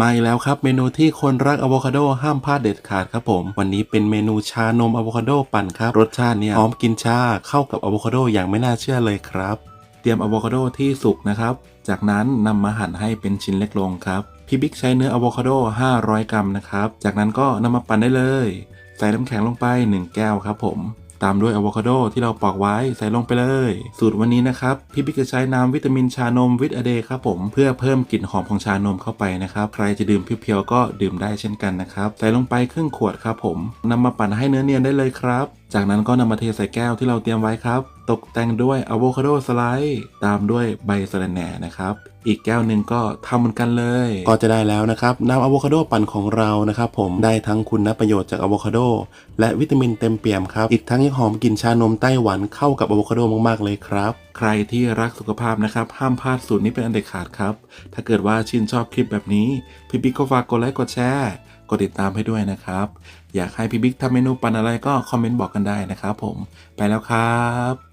มาอีกแล้วครับเมนูที่คนรักอะโวคาโดห้ามพลาดเด็ดขาดครับผม วันนี้เป็นเมนูชานมอะโวคาโดปั่นครับ รสชาติเนี่ยหอมกินชาเข้ากับอะโวคาโดอย่างไม่น่าเชื่อเลยครับ เตรียมอะโวคาโดที่สุกนะครับ จากนั้นนำมาหั่นให้เป็นชิ้นเล็กลงครับพี่บิ๊กใช้เนื้ออะโวคาโด 500 กรัมนะครับ จากนั้นก็นำมาปั่นได้เลย ใส่น้ำแข็งลงไป 1 แก้วครับผม ตามด้วยอะโวคาโดที่เราปอกไว้ใส่ลงไปเลย สูตรวันนี้นะครับ พี่บิ๊กจะใช้น้ำวิตามินชานมวิตอเดย์ครับผมเพื่อเพิ่มกลิ่นหอมของชานมเข้าไปนะครับ ใครจะดื่มเพียวๆก็ดื่มได้เช่นกันนะครับ ใส่ลงไปครึ่งขวดครับผมนำมาปั่นให้เนื้อเนียนได้เลยครับ จากนั้นก็นำมาเทใส่แก้วที่เราเตรียมไว้ครับ ตกแต่งด้วยอะโวคาโดสไลด์ตามด้วยใบสะระแหน่นะครับ อีกแก้วหนึ่งก็ทำเหมือนกันเลย ก็จะได้แล้วนะครับน้ำอะโวคาโดปั่นของเรานะครับผมได้ทั้งคุณประโยชน์จากอะโวคาโดและวิตามินเต็มเปี่ยมครับ อีกทั้งยังหอมกลิ่นชานมไต้หวันเข้ากับอะโวคาโดมากๆเลยครับใครที่รักสุขภาพนะครับ ห้ามพลาดสูตรนี้เป็นอันเด็ดขาดครับ ถ้าเกิดว่าชื่นชอบคลิปแบบนี้พี่บิ๊กก็ฝากกดไลค์กดแชร์ กดติดตามให้ด้วยนะครับ อยากให้พี่บิ๊กทำเมนูปันอะไรก็คอมเมนต์บอกกันได้นะครับผมไปแล้วครับ